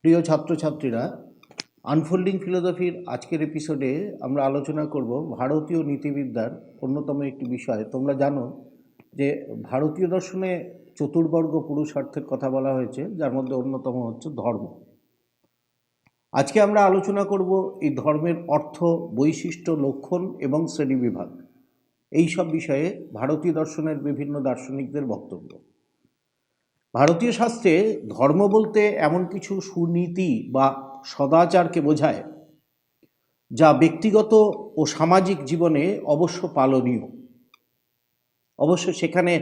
প্রিয় ছাত্রছাত্রীরা আনফোল্ডিং ফিলোসফির আজকের এপিসোডে আমরা আলোচনা করব ভারতীয় নীতিবিদ্যার অন্যতম একটি বিষয়। তোমরা জানো যে ভারতীয় দর্শনে চতুর্বর্গ পুরুষার্থের কথা বলা হয়েছে, যার মধ্যে অন্যতম হচ্ছে ধর্ম। আজকে আমরা আলোচনা করব এই ধর্মের অর্থ, বৈশিষ্ট্য, লক্ষণ এবং শ্রেণীবিভাগ এই সব বিষয়ে ভারতীয় দর্শনের বিভিন্ন দার্শনিকদের বক্তব্য। ভারতীয় শাস্ত্রে ধর্ম বলতে এমন কিছু সুনীতি বা সদাচারকে বোঝায়, যা ব্যক্তিগত ও সামাজিক জীবনে অবশ্য পালনীয়। অবশ্য সেখানে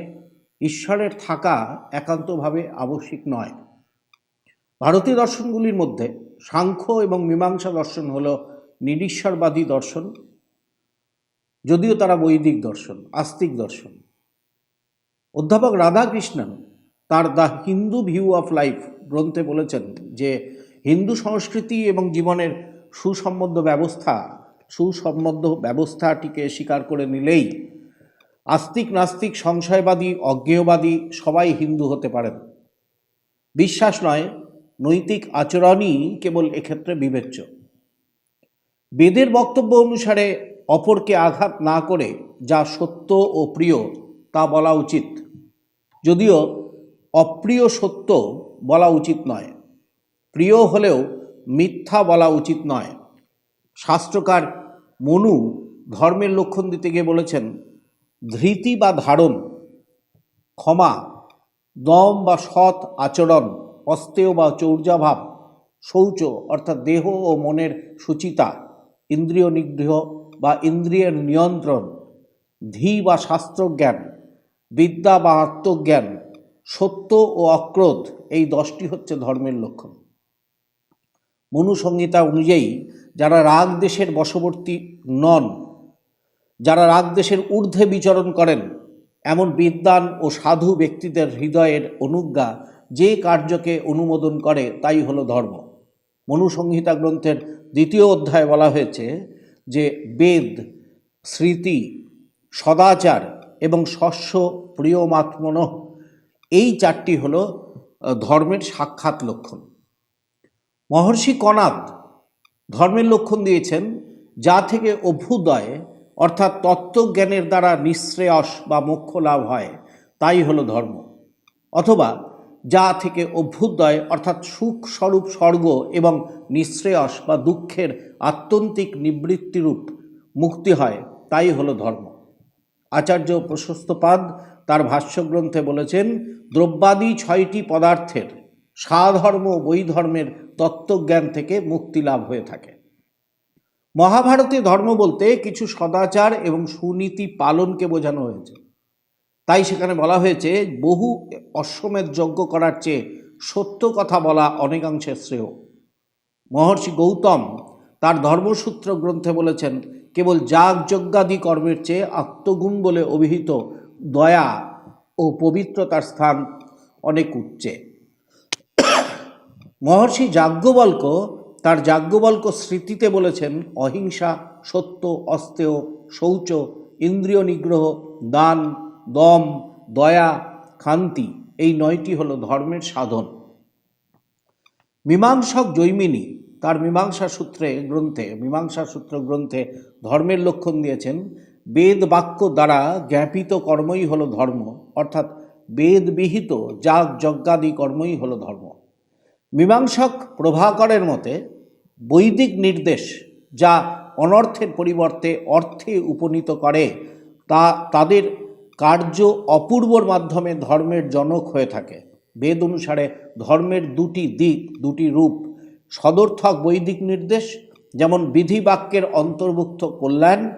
ঈশ্বরের থাকা একান্তভাবে আবশ্যিক নয়। ভারতীয় দর্শনগুলির মধ্যে সাংখ্য এবং মীমাংসা দর্শন হল নিরীশ্বরবাদী দর্শন যদিও তারা বৈদিক দর্শন, আস্তিক দর্শন। অধ্যাপক রাধাকৃষ্ণন তার the Hindu view of life গ্রন্থে বলেছেন যে, হিন্দু সংস্কৃতি এবং জীবনের সুসম্বদ্ধ ব্যবস্থা সুসম্বদ্ধ ব্যবস্থাটিকে স্বীকার করে নিলেই আস্তিক নাস্তিক সংশয়বাদী, অজ্ঞেয়বাদী সবাই হিন্দু হতে পারেন। বিশ্বাস নয়, নৈতিক আচরণই কেবল এক্ষেত্রে বিবেচ্য। বেদের বক্তব্য অনুসারে অপরকে আঘাত না করে যা সত্য ও প্রিয় তা বলা উচিত। যদিও অপ্রিয় সত্য বলা উচিত নয়, প্রিয় হলেও মিথ্যা বলা উচিত নয়। শাস্ত্রকার মনু ধর্মের লক্ষণ দিতে গিয়ে বলেছেন, ধৃতি বা ধারণ, ক্ষমা, দম বা সৎ আচরণ অস্তেয় বা চৌর্যাভাব, শৌচ অর্থাৎ দেহ ও মনের সুচিতা, ইন্দ্রিয় নিগ্রহ বা ইন্দ্রিয়ের নিয়ন্ত্রণ, ধী বা শাস্ত্রজ্ঞান, বিদ্যা বা আত্মজ্ঞান, সত্য ও অক্রোধ, এই দশটি হচ্ছে ধর্মের লক্ষণ। মনুসংহিতা অনুযায়ী, যারা রাগ দেশের বশবর্তী নন, যারা রাগ দেশের ঊর্ধ্বে বিচরণ করেন, এমন বিদ্বান ও সাধু ব্যক্তিদের হৃদয়ের অনুজ্ঞা যে কার্যকে অনুমোদন করে, তাই হলো ধর্ম। মনুসংহিতা গ্রন্থের দ্বিতীয় অধ্যায়ে বলা হয়েছে যে বেদ, স্মৃতি, সদাচার এবং শস্য প্রিয়মাত্মন, এই চারটি হলো ধর্মের সাক্ষাৎ লক্ষণ। মহর্ষি কনাদ ধর্মের লক্ষণ দিয়েছেন, যা থেকে অভ্যুদয়, অর্থাৎ তত্ত্বজ্ঞানের দ্বারা নিঃশ্রেয়স বা মোক্ষ লাভ হয়, তাই হলো ধর্ম। অথবা যা থেকে অভ্যুদয়, অর্থাৎ সুখ স্বরূপ স্বর্গ এবং নিঃশ্রেয়স বা দুঃখের আত্যন্তিক নিবৃত্তিরূপ মুক্তি হয়, তাই হলো ধর্ম। আচার্য প্রশস্তপাদ তার ভাষ্যগ্রন্থে বলেছেন, দ্রব্যাদি ছয়টি পদার্থের সাধর্ম বৈধর্মের তত্ত্বজ্ঞান থেকে মুক্তি লাভ হয়ে থাকে। মহাভারতে ধর্ম বলতে কিছু সদাচার এবং সুনীতি পালনকে বোঝানো হয়েছে। তাই সেখানে বলা হয়েছে, বহু অশ্বমেধ যজ্ঞ করার চেয়ে সত্য কথা বলা অনেকাংশে শ্রেয়। মহর্ষি গৌতম তার ধর্মসূত্র গ্রন্থে বলেছেন, কেবল যাগ যজ্ঞাদি কর্মের চেয়ে আত্মগুণ বলে অভিহিত দয়া ও পবিত্রতার স্থান অনেক উচ্চে। মহর্ষি যাজ্ঞবল্ক তার যাজ্ঞবল্ক স্মৃতিতে বলেছেন, অহিংসা, সত্য অস্তেয় শৌচ, ইন্দ্রিয় নিগ্রহ, দান দম, দয়া, খান্তি, এই নয়টি হলো ধর্মের সাধন। মীমাংসক জৈমিনী তার মীমাংসা সূত্রে গ্রন্থে, মীমাংসা সূত্র গ্রন্থে ধর্মের লক্ষণ দিয়েছেন, বেদ বাক্য দ্বারা জ্ঞাপিত কর্মই হলো ধর্ম, অর্থাৎ বেদবিহিত যাগ যজ্ঞাদি কর্মই হলো ধর্ম। মীমাংসক প্রভাকরের মতে, বৈদিক নির্দেশ যা অনর্থের পরিবর্তে অর্থে উপনীত করে, তা তাদের কার্য অপূর্বর মাধ্যমে ধর্মের জনক হয়ে থাকে। বেদ অনুসারে ধর্মের দুটি দিক, দুটি রূপ, সদর্থক বৈদিক নির্দেশ, যেমন বিধি বাক্যের অন্তর্ভুক্ত কল্যাণ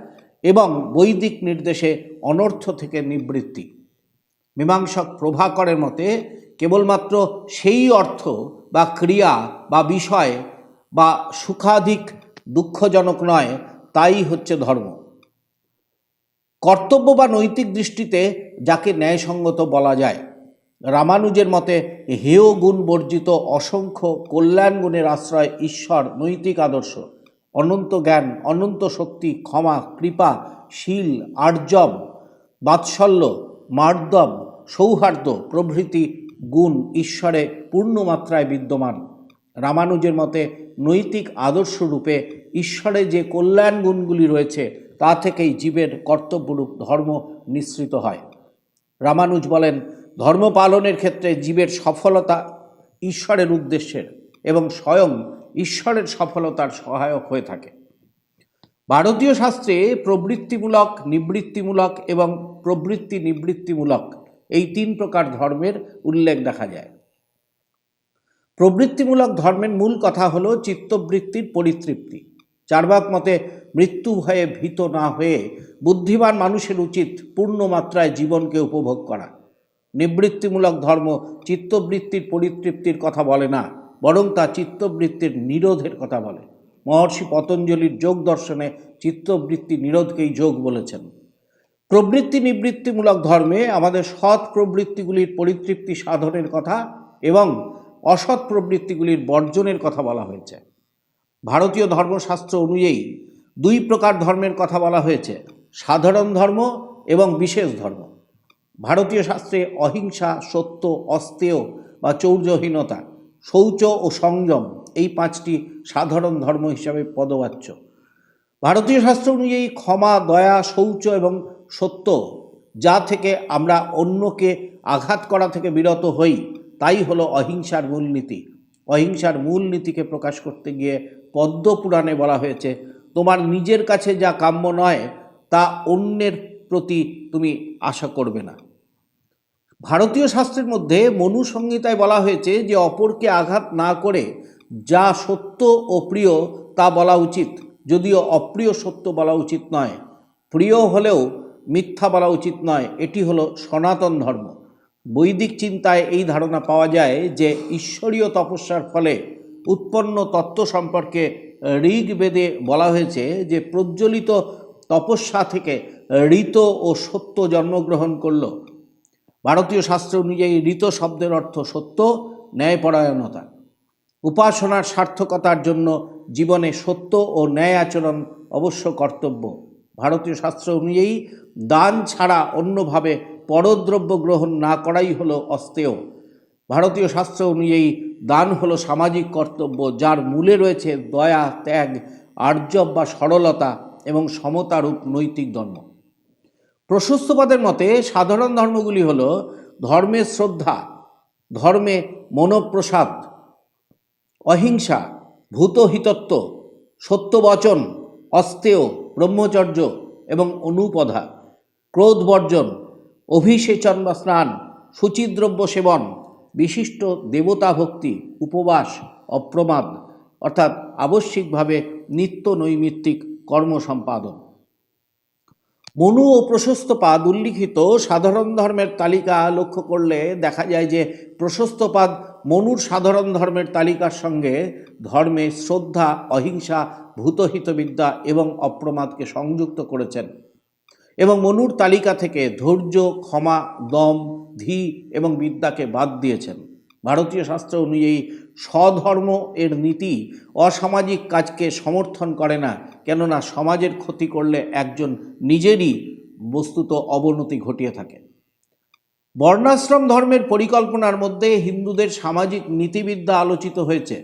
এবং বৈদিক নির্দেশে অনর্থ থেকে নিবৃত্তি। মীমাংসক প্রভাকরের মতে, কেবলমাত্র সেই অর্থ বা ক্রিয়া বা বিষয় বা সুখাধিক দুঃখজনক নয়, তাই হচ্ছে ধর্ম। কর্তব্য বা নৈতিক দৃষ্টিতে যাকে ন্যায়সঙ্গত বলা যায়। রামানুজের মতে, হেয় গুণ বর্জিত অসংখ্য কল্যাণ গুণের আশ্রয় ঈশ্বর নৈতিক আদর্শ। অনন্ত জ্ঞান, অনন্ত শক্তি, ক্ষমা, কৃপা, শীল, আর্জব, বাৎসল্য, মার্দব, সৌহার্দ্য প্রভৃতি গুণ ঈশ্বরে পূর্ণ মাত্রায় বিদ্যমান। রামানুজের মতে, নৈতিক আদর্শ রূপে ঈশ্বরে যে কল্যাণ গুণগুলি রয়েছে তা থেকেই জীবের কর্তব্যরূপ ধর্ম নিঃসৃত হয়। রামানুজ বলেন, ধর্ম পালনের ক্ষেত্রে জীবের সফলতা ঈশ্বরের উদ্দেশ্যের এবং স্বয়ং ঈশ্বরের সফলতার সহায়ক হয়ে থাকে। ভারতীয় শাস্ত্রে প্রবৃত্তিমূলক, নিবৃত্তিমূলক এবং প্রবৃত্তি নিবৃত্তিমূলক এই তিন প্রকার ধর্মের উল্লেখ দেখা যায়। প্রবৃত্তিমূলক ধর্মের মূল কথা হলো চিত্তবৃত্তির পরিতৃপ্তি। চারবাক মতে মৃত্যু ভয়ে ভীত না হয়ে বুদ্ধিমান মানুষের উচিত পূর্ণ মাত্রায় জীবনকে উপভোগ করা। নিবৃত্তিমূলক ধর্ম চিত্তবৃত্তির পরিতৃপ্তির কথা বলে না, বরং তা চিত্তবৃত্তির নিরোধের কথা বলে। মহর্ষি পতঞ্জলির যোগ দর্শনে চিত্তবৃত্তি নিরোধকেই যোগ বলেছেন। প্রবৃত্তি নিবৃত্তিমূলক ধর্মে আমাদের সৎ প্রবৃত্তিগুলির পরিতৃপ্তি সাধনের কথা এবং অসৎ প্রবৃত্তিগুলির বর্জনের কথা বলা হয়েছে। ভারতীয় ধর্মশাস্ত্র অনুযায়ী দুই প্রকার ধর্মের কথা বলা হয়েছে, সাধারণ ধর্ম এবং বিশেষ ধর্ম। ভারতীয় শাস্ত্রে অহিংসা, সত্য, অস্তেয় বা চৌর্যহীনতা, শৌচ ও সংযম এই পাঁচটি সাধারণ ধর্ম হিসাবে পদবাচ্য। ভারতীয় শাস্ত্র অনুযায়ী ক্ষমা, দয়া, শৌচ এবং সত্য যা থেকে আমরা অন্যকে আঘাত করা থেকে বিরত হই, তাই হলো অহিংসার মূলনীতি। অহিংসার মূলনীতিকে প্রকাশ করতে গিয়ে পদ্ম পুরাণে বলা হয়েছে, তোমার নিজের কাছে যা কাম্য নয়, তা অন্যের প্রতি তুমি আশা করবে না। ভারতীয় শাস্ত্রের মধ্যে মনু সংহিতায় বলা হয়েছে যে, অপরকে আঘাত না করে যা সত্য ও প্রিয় তা বলা উচিত, যদিও অপ্রিয় সত্য বলা উচিত নয়। প্রিয় হলেও মিথ্যা বলা উচিত নয়, এটি হলো সনাতন ধর্ম। বৈদিক চিন্তায় এই ধারণা পাওয়া যায় যে, ঈশ্বরীয় তপস্যার ফলে উৎপন্ন তত্ত্ব সম্পর্কে ঋগ্বেদে বলা হয়েছে যে প্রজ্বলিত তপস্যা থেকে ঋত ও সত্য জন্মগ্রহণ করল। ভারতীয় শাস্ত্র অনুযায়ী ঋত শব্দের অর্থ সত্য, ন্যায়পরায়ণতা। উপাসনার সার্থকতার জন্য জীবনে সত্য ও ন্যায় আচরণ অবশ্য কর্তব্য। ভারতীয় শাস্ত্র অনুযায়ী দান ছাড়া অন্যভাবে পরদ্রব্য গ্রহণ না করাই হলো অস্তেয়। ভারতীয় শাস্ত্র অনুযায়ী দান হলো সামাজিক কর্তব্য, যার মূলে রয়েছে দয়া, ত্যাগ, আর্জব বা সরলতা এবং সমতারূপ নৈতিক ধর্ম। প্রশস্তবাদের মতে, সাধারণ ধর্মগুলি হল ধর্মে শ্রদ্ধা, ধর্মে মনোপ্রসাদ, অহিংসা, ভূতহিতত্ব, সত্যবচন অস্তেয় ব্রহ্মচর্য এবং অনুপধা ক্রোধ বর্জন অভিষেচন বা স্নান শুচিদ্রব্য সেবন বিশিষ্ট দেবতা ভক্তি উপবাস, অপ্রমাদ, অর্থাৎ আবশ্যিকভাবে নিত্য নৈমিত্তিক কর্ম সম্পাদন। মনু ও প্রশস্তপাদ উল্লিখিত সাধারণ ধর্মের তালিকা লক্ষ্য করলে দেখা যায় যে প্রশস্তপাদ মনুর সাধারণ ধর্মের তালিকার সঙ্গে ধর্মে শ্রদ্ধা, অহিংসা, ভূতহিতবিদ্যা এবং অপ্রমাদকে সংযুক্ত করেছেন। এবং মনুর তালিকা থেকে ধৈর্য, ক্ষমা, দম, ধি এবং বিদ্যাকে বাদ দিয়েছেন। ভারতীয় শাস্ত্র অনুযায়ী স্বধর্ম এর নীতি অসামাজিক কাজকে সমর্থন করে না, কেননা সমাজের ক্ষতি করলে একজন নিজেরই বস্তুত অবনতি ঘটিয়ে থাকে। বর্ণাশ্রম ধর্মের পরিকল্পনার মধ্যে হিন্দুদের সামাজিক নীতিবিদ্যা আলোচিত হয়েছে।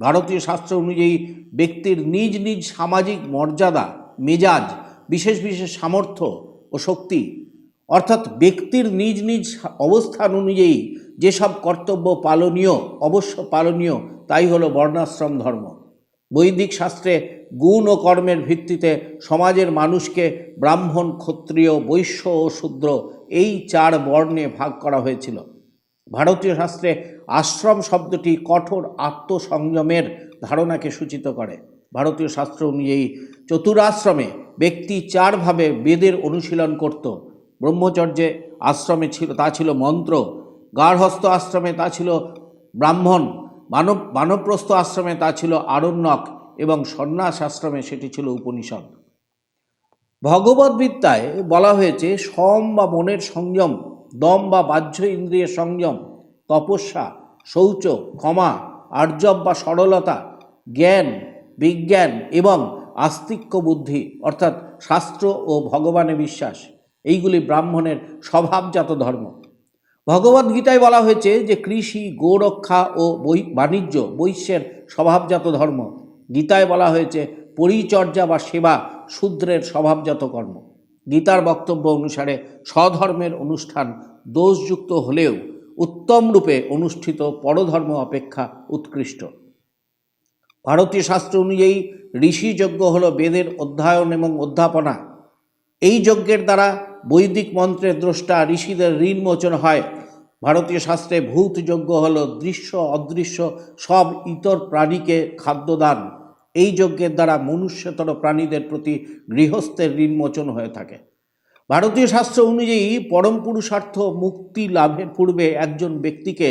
ভারতীয় শাস্ত্র অনুযায়ী ব্যক্তির নিজ নিজ সামাজিক মর্যাদা, মেজাজ বিশেষ বিশেষ সামর্থ্য ও শক্তি, অর্থাৎ ব্যক্তির নিজ নিজ অবস্থান অনুযায়ী যেসব কর্তব্য পালনীয়, অবশ্য পালনীয়, তাই হলো বর্ণাশ্রম ধর্ম। বৈদিক শাস্ত্রে গুণ ও কর্মের ভিত্তিতে সমাজের মানুষকে ব্রাহ্মণ, ক্ষত্রিয়, বৈশ্য ও শূদ্র এই চার বর্ণে ভাগ করা হয়েছিল। ভারতীয় শাস্ত্রে আশ্রম শব্দটি কঠোর আত্মসংযমের ধারণাকে সূচিত করে। ভারতীয় শাস্ত্র অনুযায়ী চতুরাশ্রমে ব্যক্তি চারভাবে বেদের অনুশীলন করত। ব্রহ্মচর্যে আশ্রমে ছিল, তা ছিল মন্ত্র গার্হস্থ আশ্রমে তা ছিল ব্রাহ্মণ, মানব, মানবপ্রস্থ আশ্রমে তা ছিল আরণ্যক এবং সন্ন্যাস আশ্রমে সেটি ছিল উপনিষদ। ভগবদ্বিদ্যায় বলা হয়েছে, সম বা মনের সংযম, দম বা বাহ্য ইন্দ্রিয়ের সংযম, তপস্যা, শৌচ, ক্ষমা, আর্যব বা সরলতা, জ্ঞান, বিজ্ঞান এবং আস্তিক্য বুদ্ধি অর্থাৎ শাস্ত্র ও ভগবানে বিশ্বাস, এইগুলি ব্রাহ্মণের স্বভাবজাত ধর্ম। ভগবদ্গীতায় বলা হয়েছে যে কৃষি, গোরক্ষা ও বাণিজ্য বৈশ্যের স্বভাবজাত ধর্ম। গীতায় বলা হয়েছে পরিচর্যা বা সেবা শূদ্রের স্বভাবজাত কর্ম। গীতার বক্তব্য অনুসারে স্বধর্মের অনুষ্ঠান দোষযুক্ত হলেও উত্তম রূপে অনুষ্ঠিত পরধর্ম অপেক্ষা উৎকৃষ্ট। ভারতীয় শাস্ত্র অনুযায়ী ঋষি যজ্ঞ হল বেদের অধ্যয়ন এবং অধ্যাপনা। এই যজ্ঞের দ্বারা বৈদিক মন্ত্রের দ্রষ্টা ঋষিদের ঋণ মোচন হয়। ভারতীয় শাস্ত্রে ভূত যজ্ঞ হল দৃশ্য, অদৃশ্য, সব ইতর প্রাণীকে খাদ্যদান। এই যজ্ঞের দ্বারা মনুষ্যতর প্রাণীদের প্রতি গৃহস্থের ঋণ মোচন হয়ে থাকে। ভারতীয় শাস্ত্র অনুযায়ী পরম পুরুষার্থ মুক্তি লাভের পূর্বে একজন ব্যক্তিকে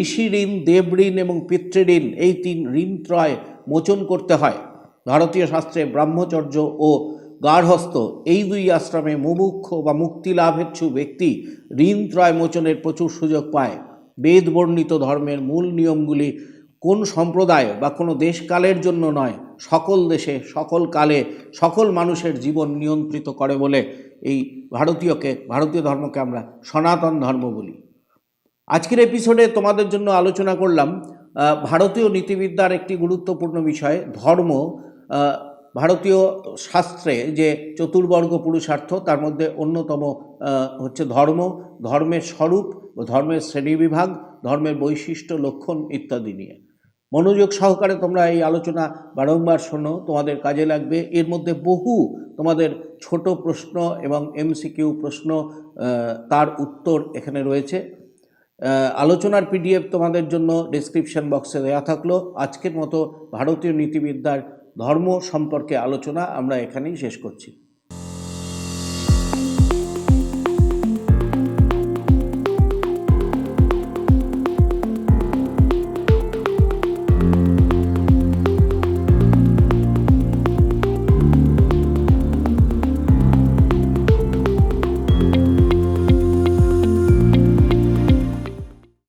ঋষি ঋণ, দেব ঋণ এবং পিতৃঋণ এই তিন ঋণ ত্রয় মোচন করতে হয়। ভারতীয় শাস্ত্রে ব্রহ্মচর্য ও গার্হস্থ এই দুই আশ্রমে মুমুক্ষ বা মুক্তি লাভেচ্ছু ব্যক্তি ঋণ ত্রয় মোচনের প্রচুর সুযোগ পায়। বেদ বর্ণিত ধর্মের মূল নিয়মগুলি কোন সম্প্রদায় বা কোনো দেশকালের জন্য নয়, সকল দেশে, সকল কালে, সকল মানুষের জীবন নিয়ন্ত্রিত করে বলে এই ভারতীয়কে, ভারতীয় ধর্মকে আমরা সনাতন ধর্ম বলি। আজকের এপিসোডে তোমাদের জন্য আলোচনা করলাম ভারতীয় নীতিবিদ্যার একটি গুরুত্বপূর্ণ বিষয়, ধর্ম। ভারতীয় শাস্ত্রে যে চতুর্বর্গ পুরুষার্থ, তার মধ্যে অন্যতম হচ্ছে ধর্ম, ধর্মের স্বরূপ, ধর্মের শ্রেণীবিভাগ, ধর্মের বৈশিষ্ট্য, লক্ষণ ইত্যাদি নিয়ে। মনোযোগ সহকারে তোমরা এই আলোচনা বারংবার শোনো, তোমাদের কাজে লাগবে। এর মধ্যে বহু তোমাদের ছোট প্রশ্ন এবং এমসিকিউ প্রশ্ন তার উত্তর এখানে রয়েছে। আলোচনার পিডিএফ তোমাদের জন্য ডেসক্রিপশন বক্সে দেওয়া থাকল। আজকের মতো ভারতীয় নীতিবিদ্যার ধর্ম সম্পর্কে আলোচনা আমরা এখানেই শেষ করছি।